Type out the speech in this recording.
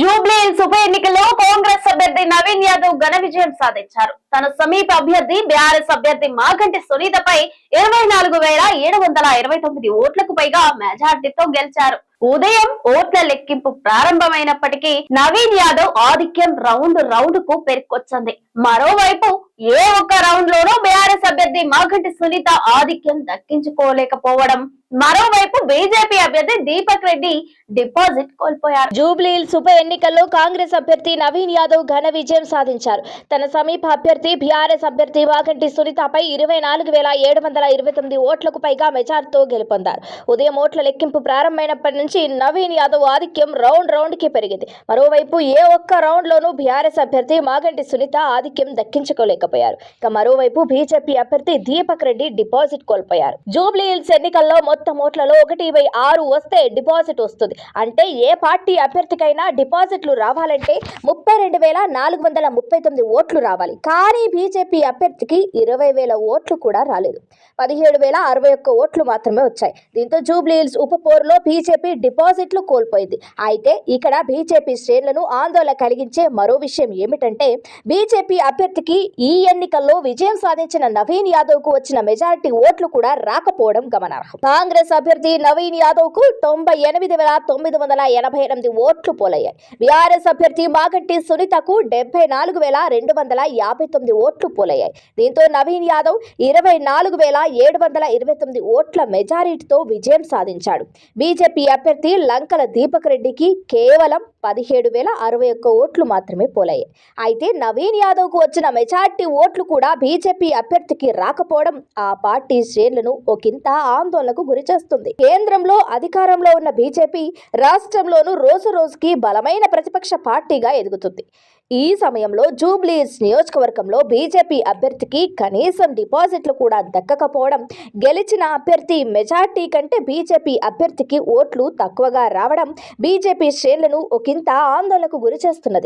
జూబ్లీహిల్స్ ఉప ఎన్నికల్లో కాంగ్రెస్ అభ్యర్థి నవీన్ యాదవ్ ఘన విజయం సాధించారు. తన సమీప అభ్యర్థి బీఆర్ఎస్ అభ్యర్థి మాగంటి సునీతపై ఇరవై నాలుగు వేల ఏడు వందల ఇరవై తొమ్మిది ఓట్లకు పైగా మెజార్టీతో గెలిచారు. ఉదయం ఓట్ల లెక్కింపు ప్రారంభమైనప్పటికీ నవీన్ యాదవ్ ఆధిక్యం రౌండ్ రౌండ్కు పెరుకొచ్చింది. మరోవైపు ఏ ఒక్క రౌండ్ లోనూ బీఆర్ఎస్ అభ్యర్థి మాగంటి సునీత ఆధిక్యం దక్కించుకోలేకపోవడం మరోవైపు బీజేపీ అభ్యర్థి దీపక్ రెడ్డి డిపాజిట్ కోల్పోయారు. జూబ్లీహిల్స్ ఉప ఎన్నికల్లో కాంగ్రెస్ అభ్యర్థి నవీన్ యాదవ్ ఘన విజయం సాధించారు. తన సమీప అభ్యర్థి బీఆర్ఎస్ అభ్యర్థి వాగంటి సునీతపై ఇరవై నాలుగు వేల ఏడు వందల ఇరవై తొమ్మిది ఓట్లకు పైగా మెజార్టీతో గెలుపొందారు. ఉదయం ఓట్ల లెక్కింపు ప్రారంభమైనప్పటి నుంచి నవీన్ యాదవ్ ఆధిక్యం రౌండ్ రౌండ్కి పెరిగింది. మరోవైపు ఏ ఒక్క రౌండ్ లోనూ బీఆర్ఎస్ అభ్యర్థి మాగంటి సునీత ఆధిక్యం దక్కించుకోలేకపోయారు. ఇక మరోవైపు బీజేపీ అభ్యర్థి దీపక్ రెడ్డి డిపాజిట్ కోల్పోయారు. జూబ్లీహిల్స్ ఎన్నికల్లో మొత్తం ఓట్లలో ఒకటి బై ఆరు వస్తే డిపాజిట్ వస్తుంది. అంటే ఏ పార్టీ అభ్యర్థికైనా డిపాజిట్లు రావాలంటే ముప్పై రెండు వేల నాలుగు వందల ముప్పై తొమ్మిది ఓట్లు రావాలి. కానీ బీజేపీ అభ్యర్థికి ఇరవై వేల ఓట్లు కూడా రాలేదు. పదిహేడు వేల అరవై ఒక్క ఓట్లు మాత్రమే వచ్చాయి. దీంతో జూబ్లీహిల్స్ ఉప పోరులో బీజేపీ డిపాజిట్లు కోల్పోయింది. అయితే ఇక్కడ బీజేపీ శ్రేణులను ఆందోళన కలిగించే మరో విషయం ఏమిటంటే బీజేపీ అభ్యర్థికి ఈ ఎన్నికల్లో విజయం సాధించిన నవీన్ యాదవ్కు వచ్చిన మెజారిటీ ఓట్లు కూడా రాకపోవడం గమనార్హం. కాంగ్రెస్ అభ్యర్థి నవీన్ యాదవ్కు తొంభై ఎనిమిది వేల తొమ్మిది వందల ఎనభై ఎనిమిది ఓట్లు పోలయ్యాయి. బీఆర్ఎస్ అభ్యర్థి మాగంటి సునీతకు డెబ్బై నాలుగు వేల రెండు వందల యాభై తొమ్మిది ఓట్లు పోలయ్యాయి. దీంతో నవీన్ యాదవ్ ఇరవై నాలుగు వేల ఏడు వందల ఇరవై తొమ్మిది ఓట్ల మెజారిటీతో విజయం సాధించాడు. బీజేపీ అభ్యర్థి లంకల దీపక్ రెడ్డికి కేవలం పదిహేడు వేల అరవై ఒక్క ఓట్లు మాత్రమే పోలయ్యాయి. అయితే నవీన్ యాదవ్కు వచ్చిన మెజార్టీ ఓట్లు కూడా బీజేపీ అభ్యర్థికి రాకపోవడం ఆ పార్టీ శ్రేణులను ఒకంత ఆందోళనకు గురిచేస్తుంది కేంద్రంలో అధికారంలో ఉన్న బీజేపీ రాష్ట్రంలోనూ రోజు రోజుకి బలమైన ప్రతిపక్ష పార్టీగా ఎదుగుతుంది. ఈ సమయంలో జూబ్లీస్ నియోజకవర్గంలో బీజేపీ అభ్యర్థికి కనీసం డిపాజిట్లు కూడా దక్కకపోవడం గెలిచిన అభ్యర్థి మెజార్టీ కంటే బీజేపీ అభ్యర్థికి ఓట్లు తక్కువగా రావడం బీజేపీ శ్రేణులను ఒకంత ఆందోళనకు గురిచేస్తున్నది.